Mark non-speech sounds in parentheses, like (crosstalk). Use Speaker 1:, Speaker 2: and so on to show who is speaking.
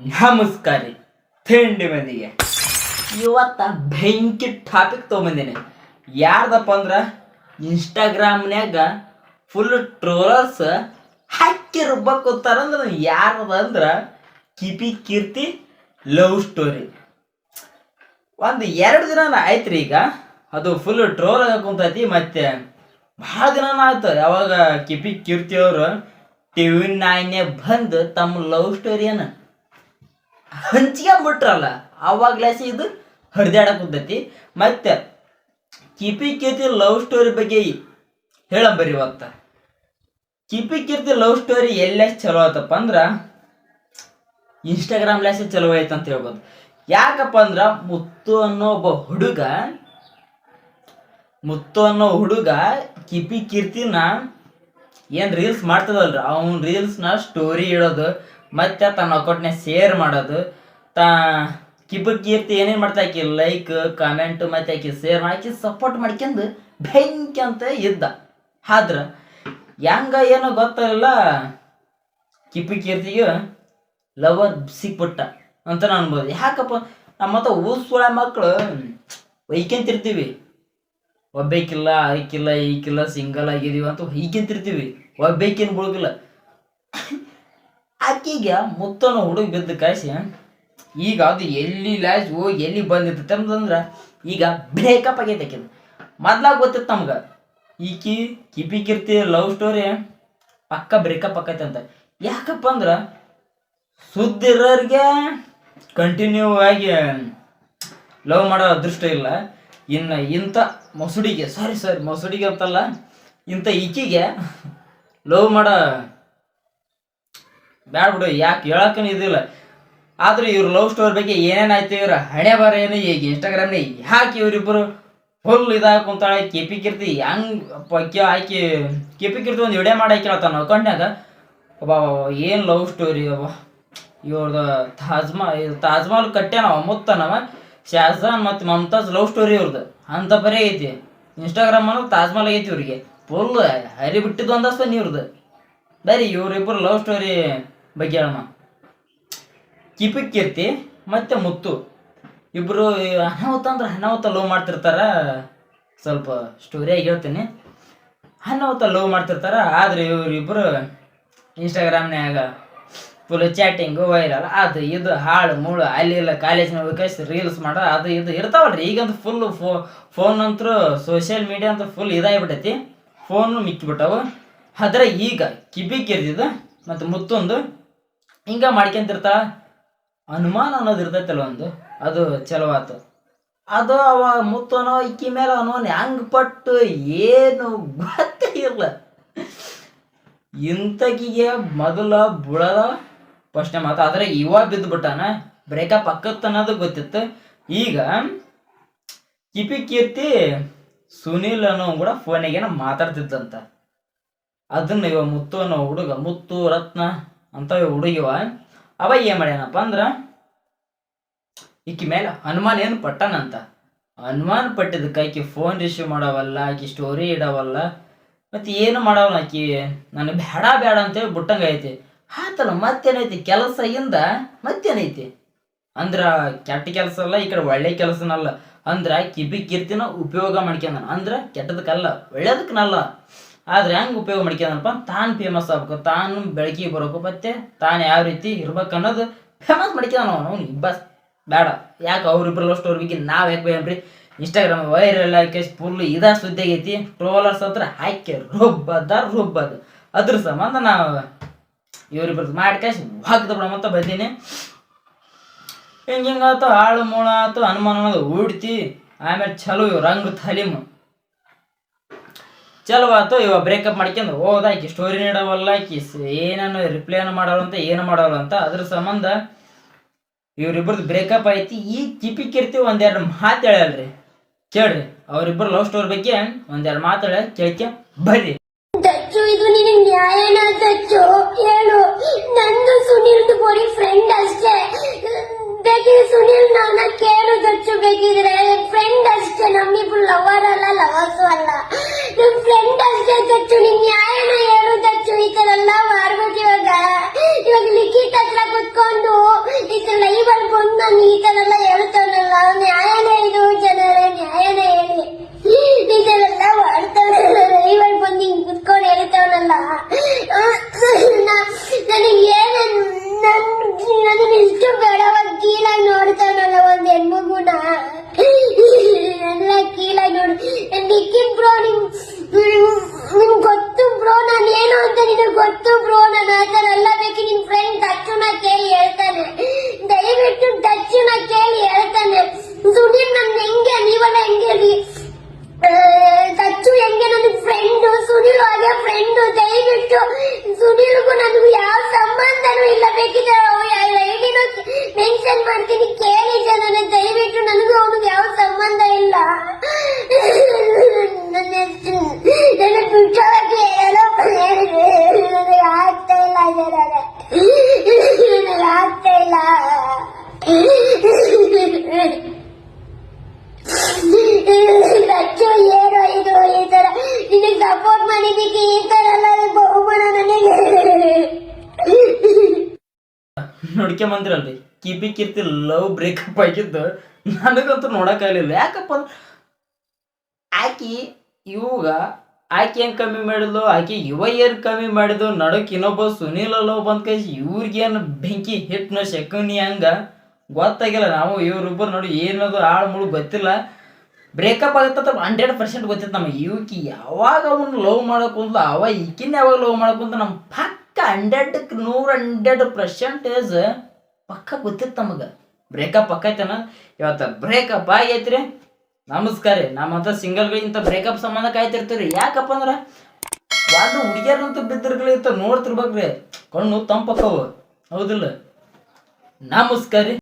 Speaker 1: ನಮಸ್ಕಾರ. ರೀ ತಿಂಡಿ ಮಂದಿಗೆ ಇವತ್ತ ಬೆಂಕಿ ಟಾಪಿಕ್ ತೊಗೊಂಬಂದಿನಿ. ಯಾರ್ದಪ್ಪ ಅಂದ್ರೆ ಇನ್ಸ್ಟಾಗ್ರಾಮ್ನ್ಯಾಗ ಫುಲ್ ಟ್ರೋಲರ್ಸ್ ಹಾಕಿ ರುಬ್ಬಕ್ಕೋತಾರಂದ್ರೆ ಯಾರದ ಅಂದ್ರೆ ಕಿಪಿ ಕೀರ್ತಿ ಲವ್ ಸ್ಟೋರಿ ಒಂದು ಎರಡು ದಿನ ಆಯ್ತ್ರಿ ಈಗ. ಅದು ಫುಲ್ ಟ್ರೋಲ್ ಕುಂತೈತಿ ಮತ್ತೆ ಭಾಳ ದಿನ ಆಯ್ತು. ಯಾವಾಗ ಕಿಪಿ ಕೀರ್ತಿ ಅವರು ಟಿ ವಿ ನೈನ್ನೇ ಬಂದು ತಮ್ಮ ಲವ್ ಸ್ಟೋರಿಯನ್ನ ಹಂಚ್ಕೊಂಡ್ಬಿಟ್ರಲ್ಲ ಅವಾಗ್ಲಾಸಿ ಇದು ಹರಿದಾಡಕ್ಕೆ ಕುಂತೈತಿ ಮತ್ತೆ ಕಿಪಿ ಕೀರ್ತಿ ಲವ್ ಸ್ಟೋರಿ ಬಗ್ಗೆ ಹೇಳಂಬರಿ ಇವತ್ತ. ಕಿಪಿ ಕೀರ್ತಿ ಲವ್ ಸ್ಟೋರಿ ಎಲ್ಲೇ ಚಲೋ ಆಯ್ತಪ್ಪ ಅಂದ್ರ ಇನ್ಸ್ಟಾಗ್ರಾಮ್ ಲಾಸಿ ಚಲೋ ಆಯ್ತು ಅಂತ ಹೇಳ್ಬೋದು. ಯಾಕಪ್ಪ ಅಂದ್ರ ಮುತ್ತು ಅನ್ನೋ ಒಬ್ಬ ಹುಡುಗ, ಮುತ್ತು ಅನ್ನೋ ಹುಡುಗ ಕಿಪಿ ಕೀರ್ತಿನ ಏನ್ ರೀಲ್ಸ್ ಮಾಡ್ತದಲ್ರಿ? ಅವ್ನ ರೀಲ್ಸ್ನ ಸ್ಟೋರಿ ಇಡೋದು ಮತ್ತೆ ತನ್ನ ಅಕೌಂಟ್ನ ಶೇರ್ ಮಾಡೋದು. ತಾ ಕಿಪಿ ಕೀರ್ತಿ ಏನೇನು ಮಾಡ್ತಾ ಆಕಿ ಲೈಕ್ ಕಾಮೆಂಟ್ ಮತ್ತೆ ಆಕಿ ಶೇರ್ ಹಾಕಿ ಸಪೋರ್ಟ್ ಮಾಡ್ಕೊಂಡು ಬೆಂಕಿ ಅಂತ ಇದ್ದ. ಆದ್ರ, ಹೆಂಗ ಏನೋ ಗೊತ್ತಲ್ಲ ಕಿಪ್ಪ ಕೀರ್ತಿಗೆ ಲವರ್ ಸಿಕ್ಬಿಟ್ಟ ಅಂತ ಅನ್ಬೋದು. ಯಾಕಪ್ಪ? ನಮ್ಮ ಮತ್ತ ಮಕ್ಕಳು ಒಯ್ಕೊಂತಿರ್ತೀವಿ ಒಬ್ಬೇಕಿಲ್ಲ ಆಯ್ಕಿಲ್ಲ ಈಕಿಲ್ಲ ಸಿಂಗಲ್ ಆಗಿದೀವಿ ಅಂತ ಹೊಯ್ಕೊಂತಿರ್ತೀವಿ. ಒಬ್ಬೇಕಿನ ಬುಳುಗಿಲ್ಲ. ಆಕಿಗೆ ಮುತ್ತನ ಹುಡುಗ ಬಿದ್ದ ಕಾಯಿಸಿ ಈಗ ಅದು ಎಲ್ಲಿ ಲಾಸ್ಟ್ ಹೋಗಿ ಎಲ್ಲಿ ಬಂದಿರ್ತೈತೆ ಅಂತಂದ್ರೆ ಈಗ ಬ್ರೇಕಪ್ ಆಗೈತೆ ಆಕಿದು. ಮೊದ್ಲಾಗ ಗೊತ್ತಿತ್ತು ನಮ್ಗೆ, ಈಕಿ ಕಿಪಿ ಕಿರ್ತಿ ಲವ್ ಸ್ಟೋರಿ ಪಕ್ಕ ಬ್ರೇಕಪ್ ಆಕೈತೆ ಅಂತ. ಯಾಕಪ್ಪ ಅಂದ್ರೆ ಸುದ್ದಿರೋರಿಗೆ ಕಂಟಿನ್ಯೂ ಆಗಿ ಲವ್ ಮಾಡೋ ಅದೃಷ್ಟ ಇಲ್ಲ. ಇನ್ನು ಇಂಥ ಮೊಸುಡಿಗೆ ಸಾರಿ ಸಾರಿ ಮೊಸುಡಿಗೆ ಅಂತಲ್ಲ, ಇಂಥ ಈಕಿಗೆ (laughs) ಲವ್ ಮಾಡೋ ಬ್ಯಾಡ ಬಿಡು, ಯಾಕೆ ಹೇಳಕ್ಕನು ಇದಿಲ್ಲ ಆದ್ರೆ ಇವ್ರ ಲವ್ ಸ್ಟೋರಿ ಬಗ್ಗೆ ಏನೇನಾಯ್ತು ಇವ್ರ ಹಣೆ ಬರ ಏನು, ಈಗ ಇನ್ಸ್ಟಾಗ್ರಾಮ್ನ ಯಾಕೆ ಇವರಿಬ್ಬರು ಫುಲ್ ಇದಾಗ ಕುಂತಾಳೆ. ಕೆಪಿ ಕಿರ್ತಿ ಹೆಂಗ್ ಆಕಿ ಕೆಪಿ ಕಿರ್ತಿ ಒಂದು ವಿಡಿಯೋ ಮಾಡಿ ಹಾಕಿರತ್ತಾನ ಅಕೌಂಟ್ನಾಗ ಒಬ್ಬ ಏನು ಲವ್ ಸ್ಟೋರಿ ಅವ ಇವ್ರದ ತಾಜ್ಮಹಲ್ ತಾಜ್ಮಹಲ್ ಕಟ್ಟ್ಯಾನವ ಮುತ್ತನವ ಶಾಜಾನ್ ಮತ್ತು ಮಮತಾಜ್ ಲವ್ ಸ್ಟೋರಿ ಇವ್ರದ್ದು ಅಂತ ಬರೀ ಐತಿ. ಇನ್ಸ್ಟಾಗ್ರಾಮ್ ಅನ್ನೋದು ತಾಜ್ಮಹಲ್ ಐತಿ ಇವ್ರಿಗೆ. ಫುಲ್ ಹರಿ ಬಿಟ್ಟಿದ್ದು ಒಂದಸ್ತ ಇವ್ರದ್ದು ಬರೀ ಇವ್ರಿಬ್ರು ಲವ್ ಸ್ಟೋರಿ ಬಗ್ಗೆ ಕಿಪಿ ಕೀರ್ತಿ ಮತ್ತೆ ಮುತ್ತು. ಇಬ್ರು ಅನಾಹುತ ಅಂದ್ರೆ ಅನಾಹುತ ಲವ್ ಮಾಡ್ತಿರ್ತಾರ. ಸ್ವಲ್ಪ ಸ್ಟೋರಿಯಾಗಿ ಹೇಳ್ತೀನಿ. ಅನಾಹುತ ಲವ್ ಮಾಡ್ತಿರ್ತಾರ, ಆದ್ರೆ ಇವ್ರಿಬ್ರು ಇನ್ಸ್ಟಾಗ್ರಾಮ್ನ್ಯಾಗ ಫುಲ್ ಚಾಟಿಂಗು ವೈರಲ್ ಅದು ಇದು ಹಾಳು ಮುಳು ಅಲ್ಲಿ ಇಲ್ಲ ಕಾಲೇಜಿನ ವಿಕಾಸ್ ರೀಲ್ಸ್ ಮಾಡ, ಅದು ಇದು ಇರ್ತಾವಲ್ರಿ. ಈಗಂತ ಫುಲ್ ಫೋ ಫೋನ್ ಅಂತೂ ಸೋಷಿಯಲ್ ಮೀಡಿಯಾ ಅಂತ ಫುಲ್ ಇದಾಗಿಬಿಟ್ಟೈತಿ ಫೋನು ಮಿಕ್ಕಿಬಿಟ್ಟವು. ಆದ್ರೆ ಈಗ ಕಿಬಿ ಕಿರ್ದಿದ್ದು ಮತ್ತು ಮುತ್ತೊಂದು ಹಿಂಗ ಮಾಡ್ಕೊಂತಿರ್ತಾಳ ಅನುಮಾನ ಅನ್ನೋದು ಇರ್ತೈತಲ್ಲ ಒಂದು. ಅದು ಚಲೋ ಆತು. ಅದು ಅವ ಮುತ್ತನೋ ಇಕ್ಕಿ ಮೇಲೆ ಅವನು ಹೆಂಗ್ ಪಟ್ಟು ಏನು ಗೊತ್ತೇ ಇರಲ್ಲ ಇಂತಕಿಗೆ ಮೊದಲ ಬುಳದ ಪ್ರಶ್ನೆ ಮಾತು ಆದ್ರೆ ಇವ ಬಿದ್ದು ಬಿಟ್ಟಾನ. ಬ್ರೇಕಪ್ ಅಕ್ಕತ್ ಅನ್ನೋದು ಗೊತ್ತಿತ್ತು. ಈಗ ಕಿಪಿ ಕೀರ್ತಿ ಸುನೀಲ್ ಅನ್ನೋ ಕೂಡ ಫೋನಿಗೇನ ಮಾತಾಡ್ತಿದ್ದಂತ. ಅದನ್ನ ಇವ ಮುತ್ತು ಅನ್ನೋ ಹುಡುಗ ಮುತ್ತು ರತ್ನ ಅಂತ ಹುಡುಗಿವ. ಅವ ಏನ್ ಮಾಡ್ಯಾನಪ್ಪ ಅಂದ್ರ, ಈಕಿ ಮೇಲೆ ಹನುಮಾನ್ ಏನು ಪಟ್ಟನಂತ. ಹನುಮಾನ್ ಪಟ್ಟಿದ್ದಕ್ಕೆ ಆಕಿ ಫೋನ್ ರಿಸೀವ್ ಮಾಡವಲ್ಲ ಆಕಿ ಸ್ಟೋರಿ ಇಡವಲ್ಲ. ಮತ್ತೆ ಏನು ಮಾಡವಲ್ಲ ಆಕಿ? ನಾನು ಬೇಡ ಬೇಡ ಅಂತೇಳಿ ಬಿಟ್ಟಂಗ ಐತಿ. ಆತಲ್ಲ ಮತ್ತೇನೈತಿ? ಕೆಲಸ ಇಂದ ಮತ್ತೇನೈತಿ? ಅಂದ್ರ, ಕೆಟ್ಟ ಕೆಲಸ ಅಲ್ಲ, ಈ ಕಡೆ ಒಳ್ಳೆ ಕೆಲಸನಲ್ಲ. ಅಂದ್ರ ಕಿಬಿ ಕೀರ್ತಿನ ಉಪಯೋಗ ಮಾಡ್ಕೊಂಡ ಅಂದ್ರ, ಕೆಟ್ಟದಕ್ಕಲ್ಲ, ಒಳ್ಳೇದಕ್ಕನಲ್ಲ. ಆದ್ರೆ ಹೆಂಗ್ ಉಪಯೋಗ ಮಾಡ್ಕೊಂಡನಪ್ಪ ತಾನು ಫೇಮಸ್ ಆಗ್ಬೇಕು, ತಾನು ಬೆಳಕಿಗೆ ಬರಬೇಕು ಮತ್ತೆ ತಾನು ಯಾವ ರೀತಿ ಇರ್ಬೇಕು ಅನ್ನೋದು ಫೇಮಸ್ ಮಾಡ್ಕೊಂಡ ಅವನು. ಬಸ್, ಬೇಡ. ಯಾಕೆ ಅವ್ರಿಬ್ರು ಲವ್ ಸ್ಟೋರಿ ಬಗ್ಗೆ ನಾವ್ ಯಾಕೆ ಬೇಯನ್ರಿ ಇನ್ಸ್ಟಾಗ್ರಾಮ್ ವೈರಲ್ ಆಗಿ ಫುಲ್ ಇದ ಸುದ್ದಿ ಆಗೈತಿ. ಟ್ರೋಲರ್ಸ್ ಹತ್ರ ಹಾಕಿ ರುಬ್ಬದ ರುಬ್ಬದ. ಅದ್ರ ಸಂಬಂಧ ನಾವು ಇವ್ರಿಬ್ರದ್ದು ಮಾಡಿ ಕಾಶ್ ಹಾಕಿದ ಬಿಡಮಂತ ಬಂದೀನಿ. ಹಿಂಗೆ ಹಿಂಗಾತು ಹಾಳು ಮೂಳ ಆತು ಅನುಮಾನ ಅನ್ನೋದು ಉಡ್ತಿ. ಆಮೇಲೆ ಚಲೋ ಇವ್ರು ರಂಗ್ ಚಲೋ ಆಯ್ತು ಇವ ಬ್ರೇಕಪ್ ಮಾಡ್ಕೊಂಡು ಹೋದ ಆಕಿ ಸ್ಟೋರಿ ನೀಡವಲ್ಲ ಆಕಿ ರಿಪ್ಲೈ ಅನ್ನು ಮಾಡಲ್ಲ ಅಂತ, ಏನು ಮಾಡಲ್ಲ ಅಂತ, ಅದ್ರ ಸಂಬಂಧ ಇವರಿಬ್ರದ್ದು ಬ್ರೇಕಪ್ ಐತಿ. ಈ ಕಿಪಿ ಕಿರ್ತಿ ಒಂದೆರಡು ಮಾತು ಹೇಳಲ್ರಿ ಕೇಳ್ರಿ, ಅವರಿಬ್ರು ಲವ್ ಸ್ಟೋರಿ ಬಗ್ಗೆ ಒಂದೆರಡು ಮಾತು ಹೇಳ ಬರ್ರಿ.
Speaker 2: ಇದು ದಚ್ಚು? ಹೇಳು. ನಂದು ಸುನಿಲ್ದು ಫ್ರೆಂಡ್ ಅಷ್ಟೇ. ಸುನಿಲ್ ನನ್ನ ಕೇಳು ದಚ್ಚು ಬೇಕಿದ್ರೆ. ಫ್ರೆಂಡ್ ಲಚ್ಚು ಏನೋ ಇದು, ಈ ತರ. ನಿನಗೆ ಸಪೋರ್ಟ್ ಮಾಡಿದ್ದಕ್ಕೆ ಈ ತರ ಬಹುಮಾನ ನನಗೆ.
Speaker 1: ನೋಡ್ಕೊಂಬಂದಿರಲ್ರಿ. ಕಿಪಿ ಕೀರ್ತಿ ಲವ್ ಬ್ರೇಕಪ್ ಆಗಿದ್ದು ನನಗಂತೂ ನೋಡಕ್ಕಾಗಲಿಲ್ಲ ಯಾಕಪ್ಪ ಆಕಿ ಇವಾಗ ಆಕೆ ಏನು ಕಮ್ಮಿ ಮಾಡಿದ್ಲು? ಆಕೆ ಇವ ಏನು ಕಮ್ಮಿ ಮಾಡಿದ್ಲು? ನಡಕ್ ಇನ್ನೊಬ್ಬ ಸುನೀಲ್ ಲವ್ ಬಂದ್ ಕೈ ಇವ್ರಿಗೇನು ಬೆಂಕಿ ಹಿಟ್ನ ಶಕುನಿ ಹಂಗ ಗೊತ್ತಾಗಿಲ್ಲ ನಾವು ಇವರಿಬ್ಬರು ನೋಡಿ ಏನದು ಆಳು ಮುಳು ಗೊತ್ತಿಲ್ಲ. ಬ್ರೇಕಪ್ ಆಗತ್ತ ಹಂಡ್ರೆಡ್ ಪರ್ಸೆಂಟ್ ಗೊತ್ತಿತ್ತು ನಮಗೆ. ಇವಕ್ಕೆ ಯಾವಾಗ ಅವನು ಲವ್ ಮಾಡೋಕು ಕುಂದ್ಲು ಅವ ಈಕಿನ ಯಾವಾಗ ಲವ್ ಮಾಡಕ್ ಅಂತ ನಮ್ಮ ಪಕ್ಕ ಹಂಡ್ರೆಡ್ ನೂರ ಹಂಡ್ರೆಡ್ ಪರ್ಸೆಂಟೇಜ್ ಪಕ್ಕ ಗೊತ್ತಿತ್ತು ನಮಗೆ. ಬ್ರೇಕಪ್ ಆಕೈತನ ಇವತ್ತು ಬ್ರೇಕಪ್ ಆಗೈತ್ರಿ. ನಮಸ್ಕಾರ ರೀ. ಸಿಂಗಲ್ ಸಿಂಗಲ್ಗಳು ಇಂಥ ಬ್ರೇಕಪ್ ಸಂಬಂಧ ಕಾಯ್ತಿರ್ತೀವಿ ಯಾಕಪ್ಪ ಅಂದ್ರೆ ಒಂದು ಹುಡುಗಿಯರಂತೂ ಬಿದ್ದಿರ್ಗಳಿರ್ತ ನೋಡ್ತಿರ್ಬೇಕ್ರಿ. ಕಣ್ಣು ತಂಪಕ್ಕವು. ಹೌದಿಲ್ಲ? ನಮಸ್ಕಾರ ರೀ.